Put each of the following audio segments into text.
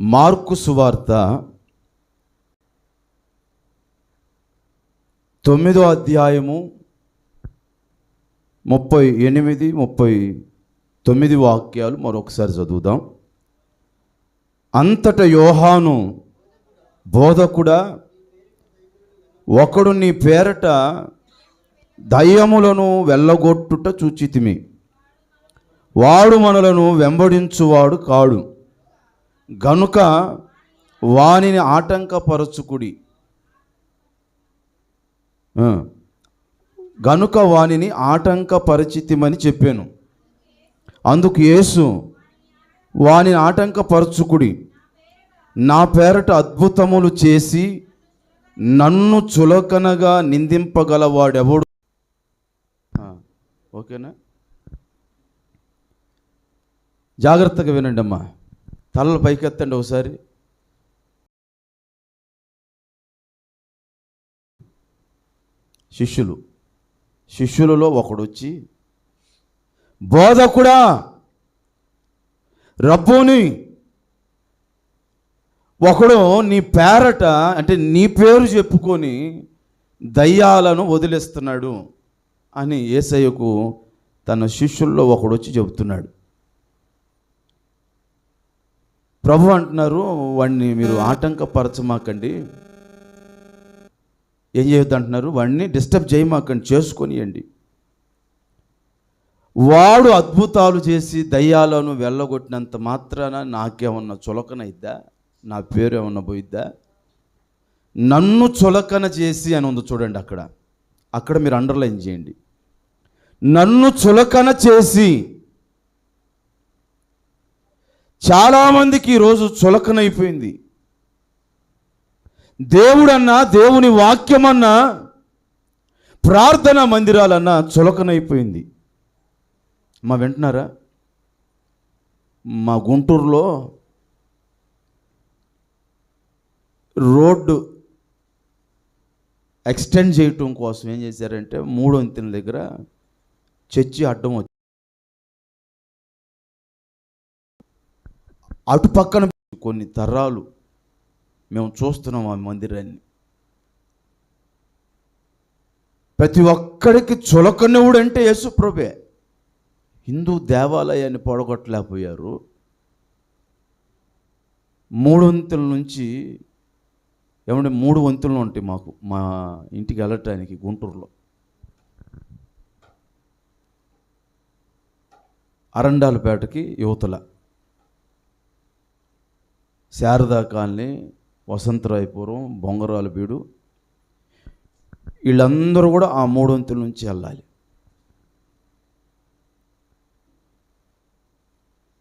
Mark సువార్త తొమ్మిదో అధ్యాయము ముప్పై ఎనిమిది ముప్పై తొమ్మిది వాక్యాలు మరొకసారి చదువుదాం. అంతట యోహాను బోధకుడా ఒకడు నీ పేరట దయ్యములను వెళ్ళగొట్టుట చూచితిమి. వాడు మనలను వెంబడించువాడు కాడు. గనుక వానిని ఆటంకపరచుకుడి. గనుక వానిని ఆటంకపరిచితిమని చెప్పాను. అందుకు యేసు వానిని ఆటంకపరచుకుడి. నా పేరట అద్భుతములు చేసి నన్ను చులకనగా నిందింపగలవాడెవడు? ఓకేనా? జాగ్రత్తగా వినండి అమ్మా తలలు పైకెత్తండి ఒకసారి. శిష్యులు. శిష్యులలో ఒకడు వచ్చి బోధకుడా రబ్బోని ఒకడు నీ పేరట అంటే నీ పేరు చెప్పుకొని దయ్యాలను వదిలేస్తున్నాడు అని ఏసయ్యకు తన శిష్యుల్లో ఒకడు వచ్చి చెబుతున్నాడు. ప్రభు అంటున్నారు వాడిని మీరు ఆటంకపరచమాకండి. ఏం చేయొద్దు అంటున్నారు వాడిని డిస్టర్బ్ చేయమాకండి చేసుకొనియండి. వాడు అద్భుతాలు చేసి దయ్యాలను వెళ్ళగొట్టినంత మాత్రాన నాకేమన్నా చులకనైద్దా నా పేరు ఏమన్నా పోయిద్దా? నన్ను చులకన చేసి అని ఉంది చూడండి అక్కడ. అక్కడ మీరు అండర్లైన్ చేయండి. నన్ను చులకన చేసి చాలామందికి ఈరోజు చులకనైపోయింది. దేవుడన్నా దేవుని వాక్యమన్నా ప్రార్థన మందిరాలన్నా చులకనైపోయింది. మా వింటున్నారా? మా గుంటూరులో రోడ్డు ఎక్స్టెండ్ చేయటం కోసం ఏం చేశారంటే మూడో వంతెన దగ్గర చర్చి అడ్డం వచ్చింది అటు పక్కన కొన్ని తరాలు మేము చూస్తున్నాం ఆ మందిరాన్ని. ప్రతి ఒక్కడికి చులకనవుడు అంటే యేసుప్రభే హిందూ దేవాలయాన్ని పొడగొట్టలేకపోయారు. మూడు వంతుల నుంచి ఏమంటే మూడు వంతులు ఉంటాయి మాకు మా ఇంటికి వెళ్ళటానికి గుంటూరులో. అరండాలపేటకి యువతల. శారదా కాలనీ వసంతరాయపురం బొంగరాల బీడు వీళ్ళందరూ కూడా ఆ మూడొంతుల నుంచి వెళ్ళాలి.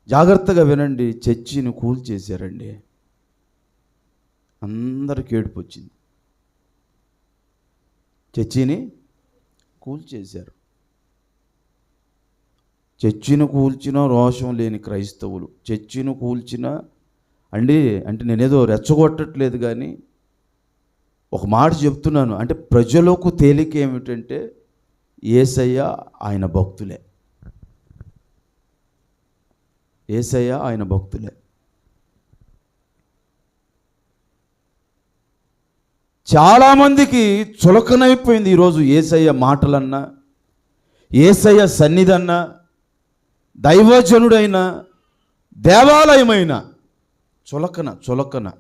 జాగ్రత్తగా వినండి చర్చిని కూల్చేశారండి. అందరికి ఏడుపు వచ్చింది. చర్చిని కూల్చేశారు. చర్చిని కూల్చిన రోషం లేని క్రైస్తవులు చర్చిని కూల్చిన అండి అంటే నేనేదో రెచ్చగొట్టట్లేదు కానీ ఒక మాట చెప్తున్నాను. అంటే ప్రజలకు తేలిక ఏమిటంటే ఏసయ్య ఆయన భక్తులే. ఏసయ్య ఆయన భక్తులే. చాలామందికి చులకనైపోయింది ఈరోజు ఏసయ్య మాటలన్నా ఏసయ్య సన్నిధన్నా దైవజనుడైన దేవాలయమైనా. చులకన చులకన.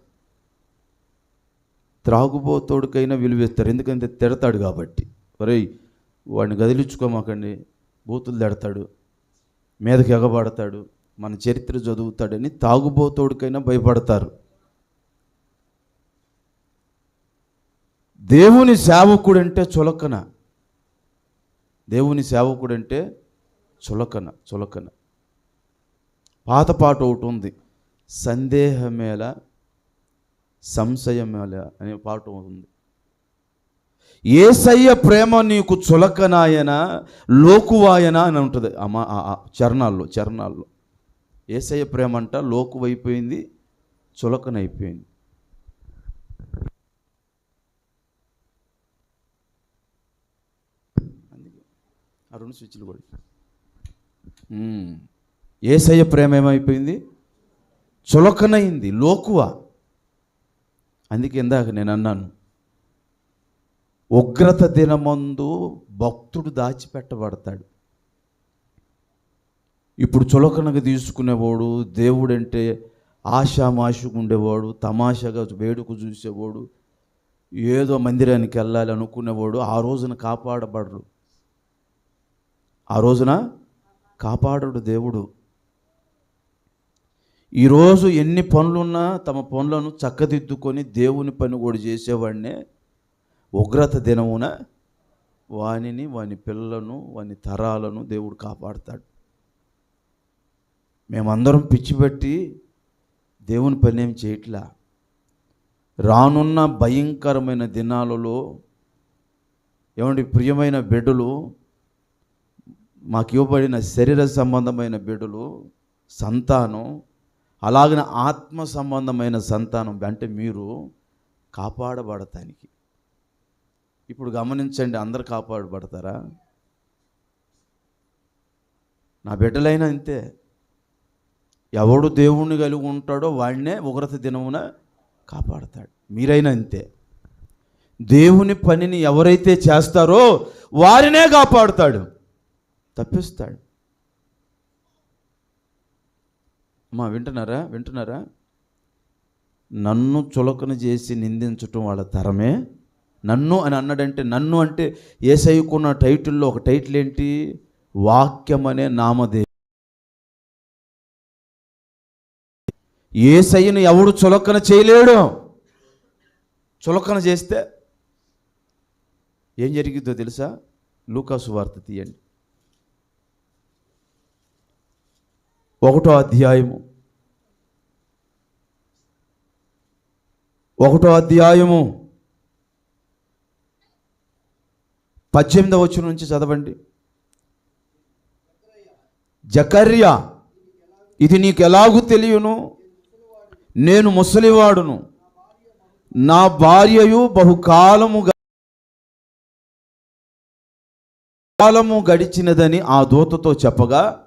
త్రాగుబోతోడికైనా విలువేస్తారు ఎందుకంటే తిడతాడు కాబట్టి. మరి వాడిని గదిలించుకోమాకండి బూతులు తిడతాడు. మీదకి ఎగబడతాడు. మన చరిత్ర చదువుతాడని తాగుబోతోడికైనా భయపడతారు. దేవుని సేవకుడంటే చులకన. దేవుని సేవకుడంటే చులకన చులకన. పాత పాట ఒకటి ఉంది. సందేహమేల సంశయమేల అనే పాట ఉంది. ఏసయ్య ప్రేమ నీకు చులకనాయన లోకువాయన అని ఉంటుంది. అమ్మా చరణాల్లో చరణాల్లో. ఏసయ్య ప్రేమ అంట లోకువైపోయింది చులకనైపోయింది. ఆ రెండు స్విచ్లు కూడా. ఏసయ్య ప్రేమ ఏమైపోయింది? చులకనైంది లోకువ. అందుకే ఇందాక నేను అన్నాను ఉగ్రత దినమందు భక్తుడు దాచిపెట్టబడతాడు. ఇప్పుడు చులకనగా తీసుకునేవాడు దేవుడంటే ఆశామాషకు ఉండేవాడు తమాషాగా వేడుక చూసేవాడు ఏదో మందిరానికి వెళ్ళాలి అనుకునేవాడు ఆ రోజున కాపాడబడరు. ఆ రోజున కాపాడడు దేవుడు. ఈరోజు ఎన్ని పనులున్నా తమ పనులను చక్కదిద్దుకొని దేవుని పని కూడా చేసేవాడినే ఉగ్రత దినమున వానిని వాని పిల్లలను వాని తరాలను దేవుడు కాపాడుతాడు. మేమందరం పిచ్చిపెట్టి దేవుని పని ఏం చేయట్లా? రానున్న భయంకరమైన దినాలలో ఏమండి ప్రియమైన బిడ్డలు మాకు ఇవ్వబడిన శరీర సంబంధమైన బిడ్డలు సంతానం అలాగిన ఆత్మ సంబంధమైన సంతానం అంటే మీరు కాపాడబడటానికి. ఇప్పుడు గమనించండి అందరు కాపాడబడతారా? నా బిడ్డలైనా అంతే ఎవడు దేవుణ్ణి కలిగి ఉంటాడో వాడినే ఉగ్రత దినమున కాపాడతాడు. మీరైనా అంతే దేవుని పనిని ఎవరైతే చేస్తారో వారినే కాపాడుతాడు. తప్పిస్తాడు. అమ్మా వింటున్నారా? వింటున్నారా? నన్ను చులకన చేసి నిందించటం వాళ్ళ తరమే. నన్ను అని అన్నాడంటే నన్ను అంటే ఏసైకున్న టైటిల్లో ఒక టైటిల్ ఏంటి వాక్యం అనే నామదే. ఏసయ్యను ఎవడు చులకన చేయలేడు? చులకన చేస్తే ఏం జరిగిద్దో తెలుసా? లూకాసు వార్త తీయండి. ఒకటో అధ్యాయము. ఒకటో అధ్యాయము. పద్దెనిమిదవ వచ్చిన నుంచి చదవండి. జకర్యా ఇది నీకు ఎలాగూ తెలియను? నేను ముసలివాడును. నా భార్యయు బహుకాలము కాలము గడిచినదని ఆ దూతతో చెప్పగా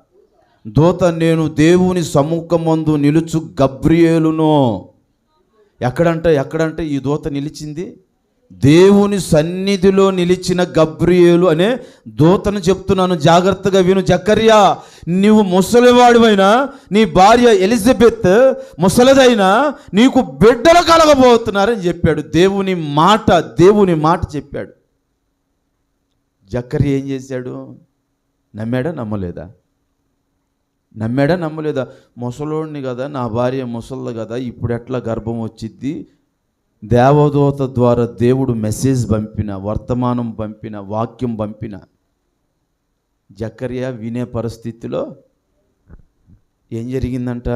దూత నేను దేవుని సముఖమందు నిలుచు గబ్రియేలును. ఎక్కడంట ఎక్కడంటే ఈ దూత నిలిచింది? దేవుని సన్నిధిలో నిలిచిన గబ్రియేలు అనే దూతను చెప్తున్నాను. జాగ్రత్తగా విను. జకర్యా నీవు ముసలివాడివైనా నీ భార్య ఎలిజబెత్ ముసలిదైనా నీకు బిడ్డలు కలగబోతున్నారని చెప్పాడు. దేవుని మాట దేవుని మాట చెప్పాడు. జకర్య ఏం చేశాడు? నమ్మాడా? నమ్మలేదా? నమ్మాడా? నమ్మలేదా? ముసలోడిని కదా నా భార్య ముసలిది కదా ఇప్పుడు ఎట్లా గర్భం వచ్చిద్ది? దేవదూత ద్వారా దేవుడు మెసేజ్ పంపిన వర్తమానం పంపిన వాక్యం పంపిన. జకర్య వినే పరిస్థితిలో ఏం జరిగిందంట?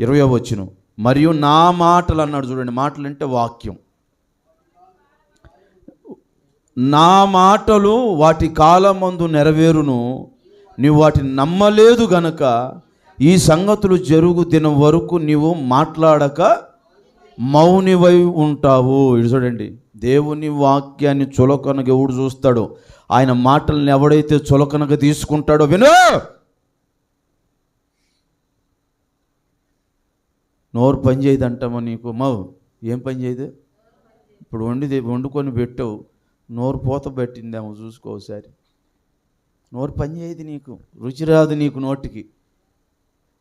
ఇరవై వచ్చిన మరియు నా మాటలు అన్నాడు చూడండి మాటలు అంటే వాక్యం. నా మాటలు వాటి కాలమందు నెరవేరును నీవు వాటిని నమ్మలేదు గనక ఈ సంగతులు జరుగు దినం వరకు నీవు మాట్లాడక మౌనివై ఉంటావు. ఇది చూడండి. దేవుని వాక్యాన్ని చులకనగా ఎవడు చూస్తాడో ఆయన మాటల్ని ఎవడైతే చులకనగా తీసుకుంటాడో విను! నోరు పని చేయదు అంటామా నీకు. మౌ ఏం పని చేయదు? ఇప్పుడు వండిది వండుకొని పెట్టావు నోరు పూత పెట్టిందేమో చూసుకో ఒకసారి. నోరు పని చేయదు నీకు రుచి రాదు నీకు నోటికి.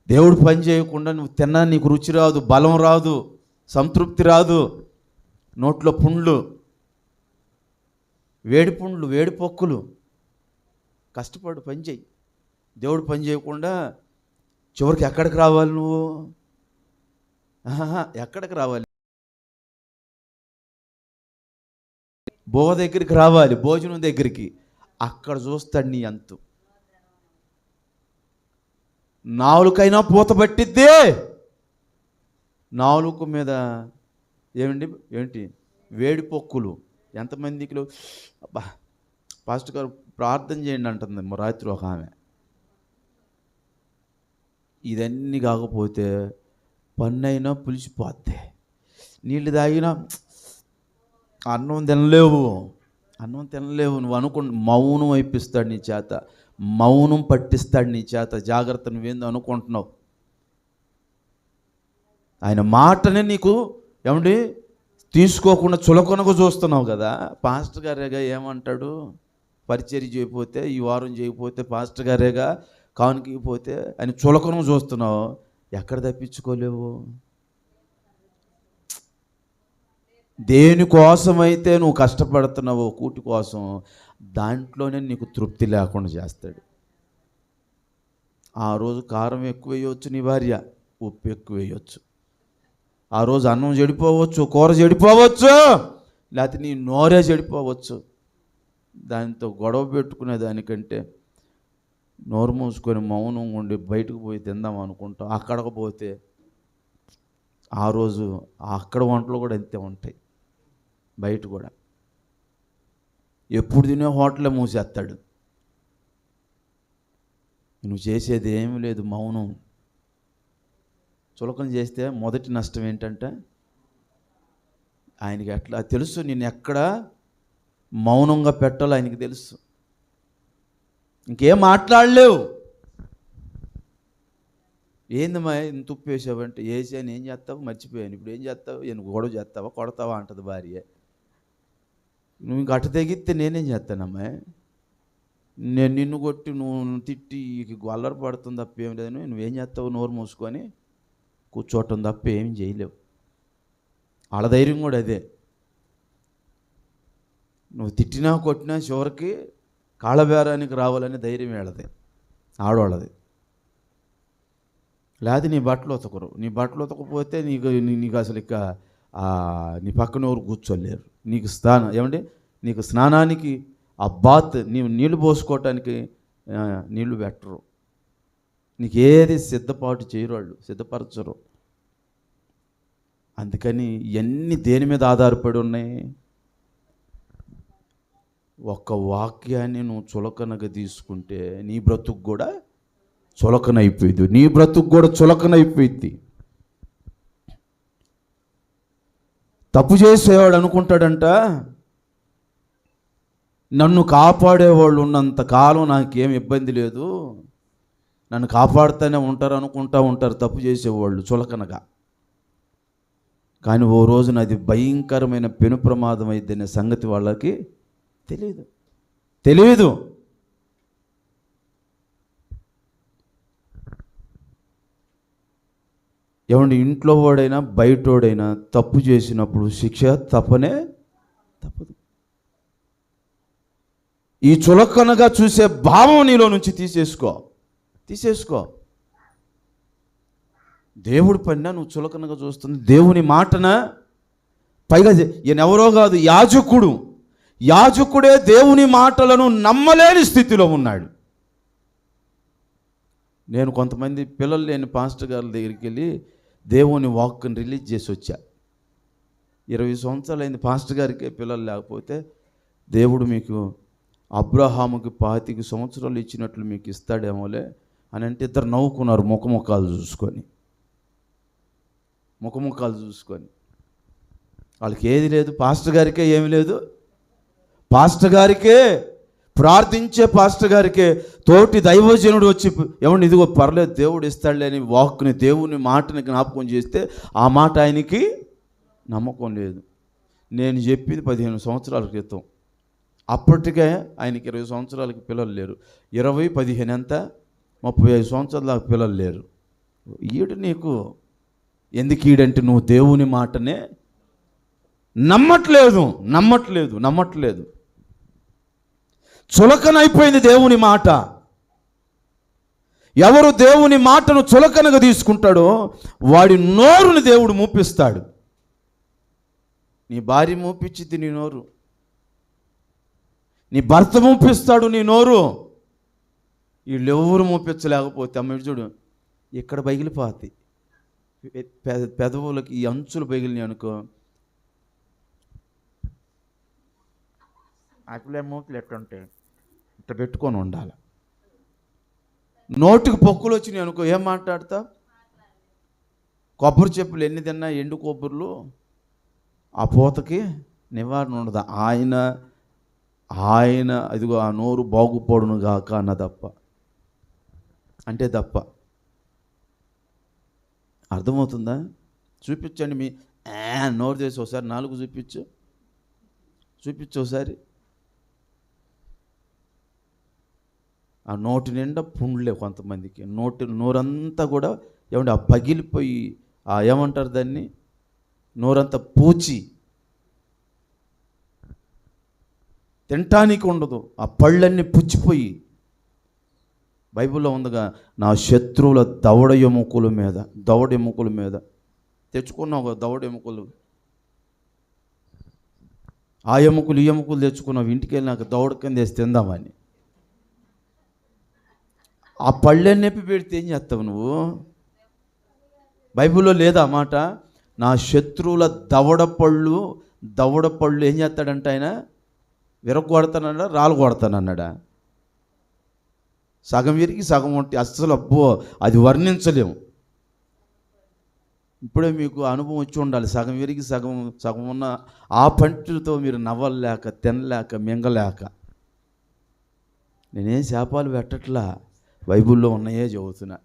దేవుడు పని చేయకుండా నువ్వు తిన్నా నీకు రుచి రాదు బలం రాదు సంతృప్తి రాదు. నోట్లో పుండ్లు వేడి పుండ్లు వేడి పొక్కులు. కష్టపడు పని చేయి. దేవుడు పని చేయకుండా చివరికి ఎక్కడికి రావాలి నువ్వు? ఎక్కడికి రావాలి? బోవ దగ్గరికి రావాలి భోజనం దగ్గరికి. అక్కడ చూస్తాడు నీ అంతు. నాలుకైనా పూత పట్టిద్దే. నాలుక మీద ఏమండి? ఏంటి? వేడి పొక్కులు ఎంతమందికి అబ్బా పాస్టర్ గారు ప్రార్థన చేయండి అంటుంది రాత్రి ఒక ఆమె. ఇదన్నీ కాకపోతే పన్నైనా పులిసిపోద్ది. నీళ్ళు తాగినా అన్నం తినలేవు. అన్నం తినలేవు నువ్వు అనుకుని మౌనం అయిపిస్తాడు నీ చేత. మౌనం పట్టిస్తాడు నీ చేత. జాగ్రత్త నువ్వేందో అనుకుంటున్నావు? ఆయన మాటనే నీకు ఏమండి? తీసుకోకుండా చులకొనకు చూస్తున్నావు కదా. పాస్టర్ గారేగా ఏమంటాడు? పరిచర్య చేయకపోతే ఈ వారం చేయకపోతే పాస్టర్ గారేగా కానుకపోతే ఆయన అని చూస్తున్నావు. ఎక్కడ తప్పించుకోలేవు? దేనికోసమైతే నువ్వు కష్టపడుతున్నావో కూటి కోసం దాంట్లోనే నీకు తృప్తి లేకుండా చేస్తాడు. ఆ రోజు కారం ఎక్కువ వేయవచ్చు నీ భార్య ఉప్పు ఎక్కువ వేయవచ్చు ఆ రోజు అన్నం చెడిపోవచ్చు కూర చెడిపోవచ్చు లేకపోతే నీ నోరే చెడిపోవచ్చు. దానితో గొడవ పెట్టుకునే దానికంటే నోరు మూసుకొని మౌనం ఉండి బయటకు పోయి తిందాం అనుకుంటాం అక్కడికి పోతే ఆ రోజు అక్కడ వంటలు కూడా అంతే ఉంటాయి. బయట కూడా. ఎప్పుడు తినే హోటల్ మూసేస్తాడు. నువ్వు చేసేది ఏమీ లేదు మౌనం. చులకం చేస్తే మొదటి నష్టం ఏంటంటే ఆయనకి ఎట్లా తెలుసు నేను ఎక్కడ మౌనంగా పెట్టాలో ఆయనకి తెలుసు. ఇంకేం మాట్లాడలేవు. ఏందమ్మా ఇంత ఉప్పు వేసావంటే వేసాను ఏం చేస్తావు మర్చిపోయాను. ఇప్పుడు ఏం చేస్తావు? నేను గొడవ చేస్తావా కొడతావా అంటది భార్య. నువ్వు ఇంక అటు తెగిస్తే నేనేం చేస్తానమ్మా? నేను నిన్ను కొట్టి నువ్వు తిట్టి గొల్లర పడుతుంది తప్ప ఏం లేదు. నువ్వేం చేస్తావు నోరు మూసుకొని కూర్చోవటం తప్ప ఏం చేయలేవు. వాళ్ళ ధైర్యం కూడా అదే. నువ్వు తిట్టినా కొట్టినా చివరికి కాళ్ళబేరానికి రావాలని ధైర్యం వీళ్ళది ఆడవాళ్ళది. లేదా నీ బట్టలు ఉతకరు. నీ బట్టలు ఉతకపోతే నీకు నీకు అసలు ఇక నీ పక్కన ఎవరు కూర్చోలేరు. నీకు స్నానం ఏమంటే నీకు స్నానానికి ఆ బాత్ నీవు నీళ్ళు పోసుకోవటానికి నీళ్ళు పెట్టరు. నీకు ఏది సిద్ధపాటు చేయరు వాళ్ళు సిద్ధపరచరు. అందుకని ఇవన్నీ దేని మీద ఆధారపడి ఉన్నాయి? ఒక్క వాక్యాన్ని నువ్వు చులకనగా తీసుకుంటే నీ బ్రతుకు కూడా చులకనైపోయింది నీ బ్రతుకు కూడా చులకనైపోయింది తప్పు చేసేవాడు అనుకుంటాడంట నన్ను కాపాడేవాళ్ళు ఉన్నంత కాలం నాకేం ఇబ్బంది లేదు. నన్ను కాపాడుతూనే ఉంటారు అనుకుంటా ఉంటారు తప్పు చేసేవాళ్ళు చులకనగా. కానీ ఓ రోజున అది భయంకరమైన పెను ప్రమాదం అయిద్దనే సంగతి వాళ్ళకి తెలియదు తెలియదు ఏమండి ఇంట్లో వాడైనా బయటోడైనా తప్పు చేసినప్పుడు శిక్ష తప్పనే తప్పదు. ఈ చులకనగా చూసే భావం నీలో నుంచి తీసేసుకో. తీసేసుకో. దేవుడి పైన నువ్వు చులకనగా చూస్తుంది. దేవుని మాటన పైగా చె- ఎవరో కాదు యాజకుడు. యాజకుడే దేవుని మాటలను నమ్మలేని స్థితిలో ఉన్నాడు. నేను కొంతమంది పిల్లలు లేని పాస్టర్ గారి దగ్గరికి వెళ్ళి దేవుని వాక్ని రిలీజ్ చేసి వచ్చా. ఇరవై సంవత్సరాలు అయింది పాస్టర్ గారికి పిల్లలు లేకపోతే దేవుడు మీకు అబ్రహాముకి పాతిక సంవత్సరాలు ఇచ్చినట్లు మీకు ఇస్తాడేమోలే అని అంటే ఇద్దరు నవ్వుకున్నారు ముఖముఖాలు చూసుకొని. ముఖముఖాలు చూసుకొని. వాళ్ళకి ఏది లేదు పాస్టర్ గారికే ఏమి లేదు. పాస్టర్ గారికే ప్రార్థించే పాస్టర్ గారికే తోటి దైవజనుడు వచ్చి ఏమండి ఇదిగో పర్లేదు దేవుడు ఇస్తాడులే అని వాక్ని దేవుని మాటని జ్ఞాపకం చేస్తే ఆ మాట ఆయనకి నమ్మకం లేదు. నేను చెప్పింది పదిహేను సంవత్సరాల క్రితం. అప్పటికే ఆయనకి ఇరవై సంవత్సరాలకి పిల్లలు లేరు. ఇరవై పదిహేను ఎంత? ముప్పై ఐదు సంవత్సరాల దాకా పిల్లలు లేరు. ఈడు నీకు ఎందుకు ఈడంటే నువ్వు దేవుని మాటనే నమ్మట్లేదు నమ్మట్లేదు నమ్మట్లేదు. చులకనైపోయింది దేవుని మాట. ఎవరు దేవుని మాటను చులకనగా తీసుకుంటాడో వాడి నోరుని దేవుడు మూపిస్తాడు. నీ భార్య మూపించింది నీ నోరు. నీ భర్త మూపిస్తాడు నీ నోరు. వీళ్ళెవరు మూపించలేకపోతే అమ్మ చూడు ఇక్కడ పగిలిపోతాయి పెదవులకి ఈ అంచులు పగిలినాయి అనుకో. అట్లే మూపులు ఎట్టుంటాయి ఇట్లా పెట్టుకొని ఉండాలి. నోటికి పొక్కులు వచ్చినాయి అనుకో ఏం మాట్లాడతా కొబ్బరి చెప్పులు ఎన్ని తిన్నా ఎండు కొబ్బరిలు? ఆ పూతకి నివారణ ఉండదు. ఆయన ఆయన అదిగో ఆ నోరు బాగుపడును గాక అన్న తప్ప. అంటే తప్ప. అర్థమవుతుందా? చూపించండి మీ నోరు చేసి ఒకసారి నాలుగు చూపించు. చూపించు ఒకసారి. ఆ నోటి నిండా పుండ్లే కొంతమందికి. నోటి నోరంతా కూడా ఏమంటే ఆ పగిలిపోయి ఆ ఏమంటారు దాన్ని? నోరంతా పూచి. తినటానికి ఉండదు. ఆ పళ్ళన్నీ పుచ్చిపోయి. బైబిల్లో ఉందిగా నా శత్రువుల దవడ ఎముకల మీద దవడ ఎముకల మీద. తెచ్చుకున్నావు కదా దవడ ఎముకలు ఆ ఎముకలు ఈ ఎముకలు తెచ్చుకున్నావు. ఇంటికి వెళ్ళి నాకు దవడ కింద వేసి తిందామని. ఆ పళ్ళే నొప్పి పెడితే ఏం చేస్తావు నువ్వు? బైబిల్లో లేదా మాట? నా శత్రువుల దవడ పళ్ళు దవడ పళ్ళు ఏం చేస్తాడంట ఆయన? విరగొడతానన్నాడా రాళ్ళు కొడతానన్నాడా? సగం విరిగి సగం ఉంటే అస్సలు అబ్బో అది వర్ణించలేము. ఇప్పుడే మీకు అనుభవం వచ్చి ఉండాలి. సగం విరిగి సగం సగం ఉన్న ఆ పంటితో మీరు నవ్వలేక తినలేక మింగలేక. నేనేం శాపాలు పెట్టట్లా? బైబుల్లో ఉన్నాయే చదువుతున్నా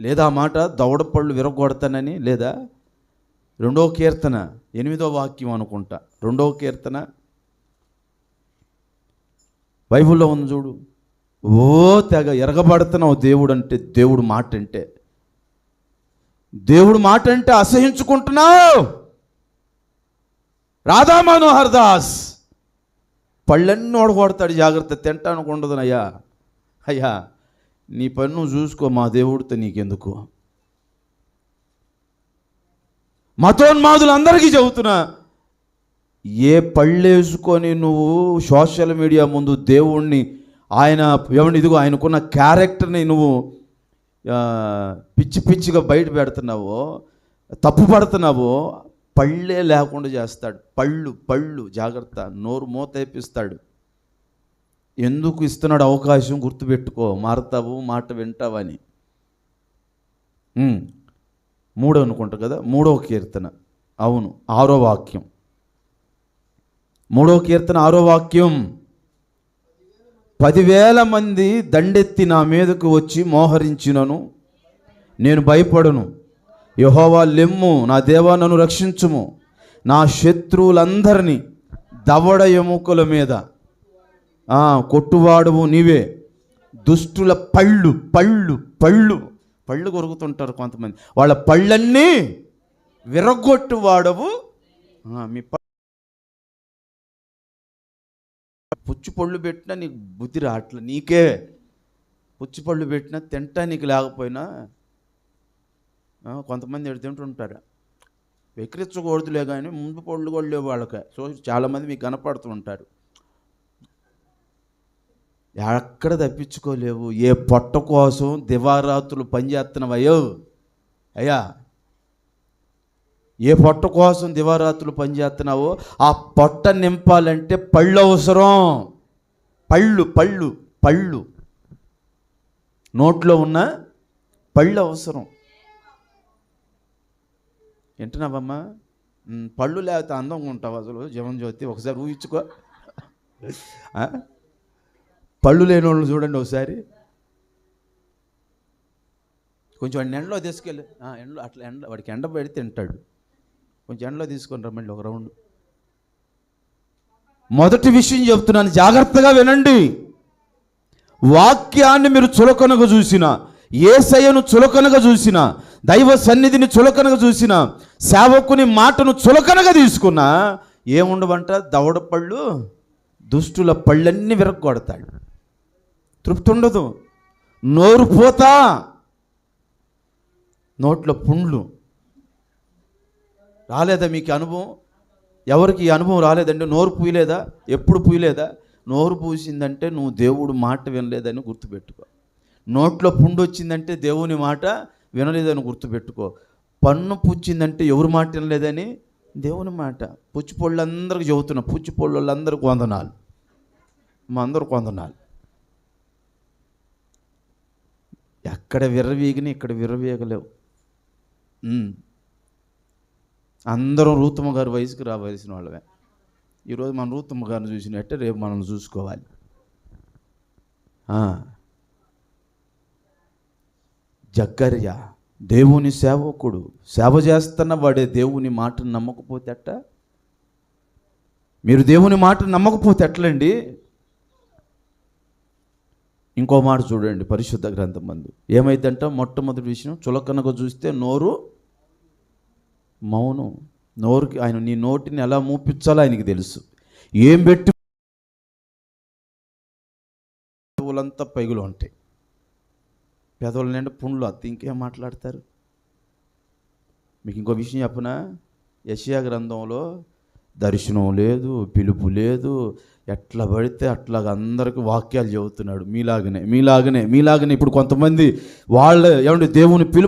లేదా మాట దవడపళ్ళు విరగొడతానని లేదా రెండో కీర్తన ఎనిమిదో వాక్యం అనుకుంటా. రెండో కీర్తన. బైబుల్లో ఉంది చూడు. ఓ తెగ ఎరగబడుతున్నావు దేవుడు అంటే దేవుడు మాట అంటే దేవుడు మాట అంటే అసహించుకుంటున్నావు. రాధా మనోహర్ దాస్. పళ్ళన్నీ ఓడగొడతాడు జాగ్రత్త. తింటానికి ఉండదునయ్యా. అయ్యా నీ పని నువ్వు చూసుకో మా దేవుడితో నీకెందుకు? మతోన్మాదులందరికీ చెబుతున్నా ఏ పళ్ళేసుకొని నువ్వు సోషల్ మీడియా ముందు దేవుణ్ణి ఆయన ఏమని ఇదిగో ఆయనకున్న క్యారెక్టర్ని నువ్వు పిచ్చి పిచ్చిగా బయట పెడుతున్నావో తప్పు పడుతున్నావో పళ్ళే లేకుండా చేస్తాడు. పళ్ళు పళ్ళు జాగ్రత్త నోరు మూత వేపిస్తాడు. ఎందుకు ఇస్తున్నాడు అవకాశం గుర్తుపెట్టుకో మారతావు మాట వింటావని. మూడో అనుకుంటా కదా మూడో కీర్తన. అవును ఆరో వాక్యం. మూడో కీర్తన ఆరో వాక్యం. పదివేల మంది దండెత్తి నా మీదకు వచ్చి మోహరించినను నేను భయపడను. యహోవా లెమ్ము నా దేవా నన్ను రక్షించుము. నా శత్రువులందరినీ దవడ ఎముకల మీద కొట్టువాడువు నీవే. దుష్టుల పళ్ళు పళ్ళు పళ్ళు. పళ్ళు కొరుకుతుంటారు కొంతమంది. వాళ్ళ పళ్ళన్నీ విరగొట్టువాడవు. మీ ప- పుచ్చు పళ్ళు పెట్టినా నీకు బుద్ధి రావట్లే. నీకే. పుచ్చు పళ్ళు పెట్టినా తింటా నీకు లేకపోయినా కొంతమంది ఎడు తింటుంటారు. వికరించకూడదులే కానీ ముందు పళ్ళు కూడా లేవు వాళ్ళకి. సో చాలామంది మీకు కనపడుతూ ఉంటారు. ఎక్కడ తప్పించుకోలేవు. ఏ పొట్ట కోసం దివారాత్రులు పనిచేస్తున్నావయ్యో అయ్యా. ఏ పొట్ట కోసం దివారాత్రులు పనిచేస్తున్నావో ఆ పొట్ట నింపాలంటే పళ్ళు అవసరం. పళ్ళు పళ్ళు పళ్ళు. నోట్లో ఉన్న పళ్ళు అవసరం. వింటున్నావమ్మా? పళ్ళు లేకపోతే అందంగా ఉంటావు అసలు. జీవన్ జ్యోతి ఒకసారి ఊహించుకో. పళ్ళు లేని వాళ్ళు చూడండి ఒకసారి. కొంచెం వాడిని ఎండలో తీసుకెళ్ళి ఎండలో అట్లా ఎండ వాడికి ఎండ పెడితే తింటాడు. కొంచెం ఎండలో తీసుకొని రమ్మండి ఒక రౌండ్. మొదటి విషయం చెప్తున్నాను జాగ్రత్తగా వినండి. వాక్యాన్ని మీరు చులకనగా చూసిన ఏసయ్యను చులకనగా చూసిన దైవ సన్నిధిని చులకనగా చూసిన సేవకుని మాటను చులకనగా తీసుకున్నా ఏముండవంట? దవడ పళ్ళు దుష్టుల పళ్ళన్నీ విరగొడతాడు. తృప్తి ఉండదు నోరు పోతా. నోట్లో పుండ్లు. రాలేదా మీకు అనుభవం? ఎవరికి ఈ అనుభవం రాలేదంటే నోరు పూయలేదా? ఎప్పుడు పూయలేదా? నోరు పూసిందంటే నువ్వు దేవుడు మాట వినలేదని గుర్తుపెట్టుకో. నోట్లో పుండు వచ్చిందంటే దేవుని మాట వినలేదని గుర్తుపెట్టుకో. పన్ను పుచ్చిందంటే ఎవరు మాట వినలేదని? దేవుని మాట. పుచ్చిపొళ్ళందరికి చెబుతున్నా. పుచ్చిపొళ్ళందరికి వందనాలు. మా అందరు కొందనాలు ఎక్కడ విర్రవీగిని ఇక్కడ విర్రవీగలేవు. అందరం రూతమ్మ గారి వయసుకు రావాల్సిన వాళ్ళమే. ఈరోజు మన రూతమ్మ గారిని చూసినట్టే రేపు మనం చూసుకోవాలి. ఆ. జక్కర్య దేవుని సేవకుడు సేవ చేస్తున్న వాడే దేవుని మాటను నమ్మకపోతే అట్ట మీరు దేవుని మాట నమ్మకపోతే ఎట్లండి? ఇంకో మాట చూడండి పరిశుద్ధ గ్రంథం మందు. ఏమైందంట? మొట్టమొదటి విషయం చులకనగా చూస్తే నోరు మౌనం. నోరుకి ఆయన నీ నోటిని ఎలా మూపించాలో ఆయనకి తెలుసు. ఏం పెట్టి పెదవులంతా పైగులు ఉంటాయి. పెదవుల నిండా పుండ్లు అత్త ఇంకేం మాట్లాడతారు? మీకు ఇంకో విషయం చెప్పనా? యషియా గ్రంథంలో దర్శనం లేదు పిలుపు లేదు ఎట్లా పడితే అట్లాగా అందరికి వాక్యాలు చెబుతున్నాడు. మీలాగనే మీలాగనే మీలాగనే. ఇప్పుడు కొంతమంది వాళ్ళ ఏమంటే దేవుని పిలుపు